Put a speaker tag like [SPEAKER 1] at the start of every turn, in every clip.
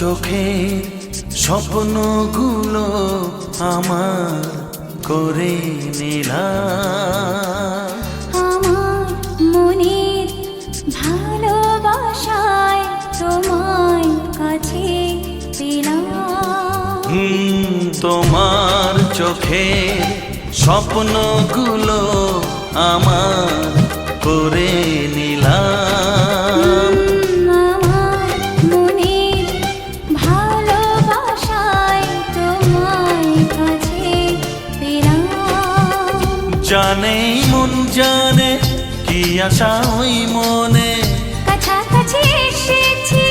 [SPEAKER 1] চোখের স্বপ্নগুলো আমার করে নিলাম
[SPEAKER 2] আমার মনের ভালোবাসায় তোমায় কাছে পেলাম।
[SPEAKER 1] তোমার চোখের স্বপ্নগুলো আমার করে নিলাম। জানে কি আশা ওই মনে।
[SPEAKER 2] কাছাকাছি এসেছি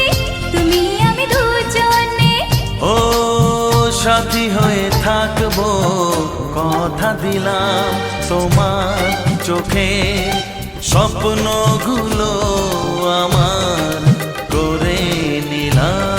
[SPEAKER 2] তুমি আমি দুজনে।
[SPEAKER 1] ও সাথী হয়ে থাকব কথা দিলাম তোমার চোখে। স্বপ্নগুলো আমার করে নিলাম।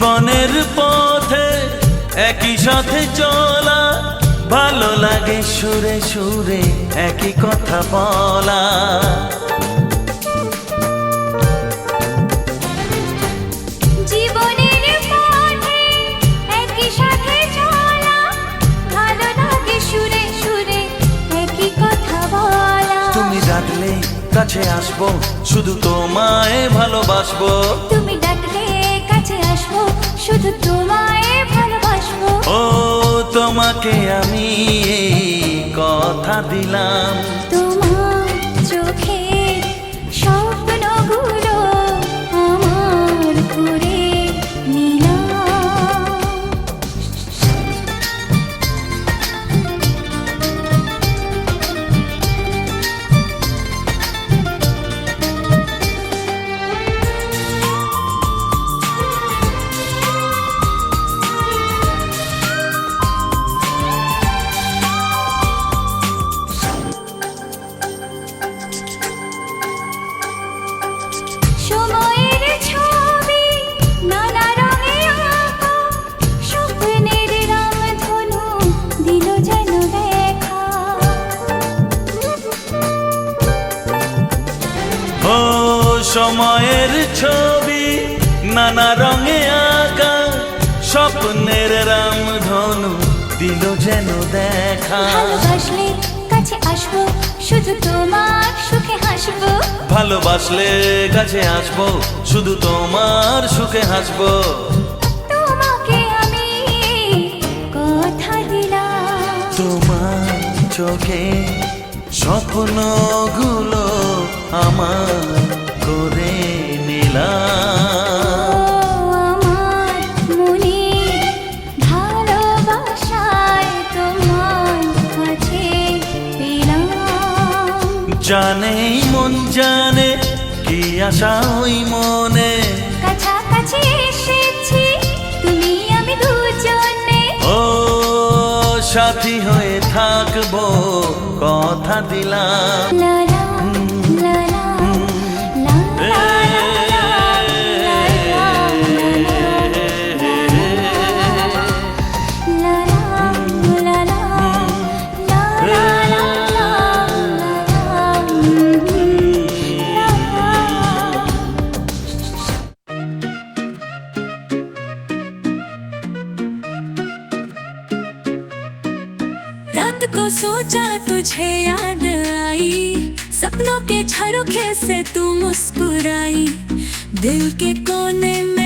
[SPEAKER 1] জীবনের পথে একই সাথে চলা। ভালো লাগে সুরে সুরে একই কথা বলা। তুমি ডাকলে কাছে আসব শুধু তোমায় ভালোবাসবো।
[SPEAKER 2] তুমি ডাকলে কাছে আসব শুধু তোমায় ভালোবাসবো।
[SPEAKER 1] ও তোমাকে আমি এই কথা দিলাম।
[SPEAKER 2] সময়ের ছবি নানা রঙে আঁকা স্বপ্নের রামধনু দিল যেন দেখা। ভালোবাসলে কাছে আসব শুধু তোমার সুখে হাসবো।
[SPEAKER 1] ভালোবাসলে কাছে আসব শুধু তোমার সুখে হাসবো।
[SPEAKER 2] তোমাকে আমি কথা দিলাম।
[SPEAKER 1] তোমার চোখে স্বপ্নগুলো আমার জানে মন জানে কি আশা ওই মনে?
[SPEAKER 2] কাছাকাছি এসেছি তুমি আমি দুজনে।
[SPEAKER 1] ও সাথী হয়ে থাকব কথা দিলাম।
[SPEAKER 3] रात को सोचा तुझे याद आई। सपनों के झरोखे से तू मुस्कुराई। दिल के कोने में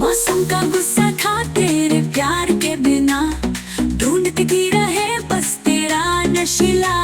[SPEAKER 3] मौसम का गुस्सा था तेरे प्यार के बिना। ढूंढती रहे बस तेरा नशीला।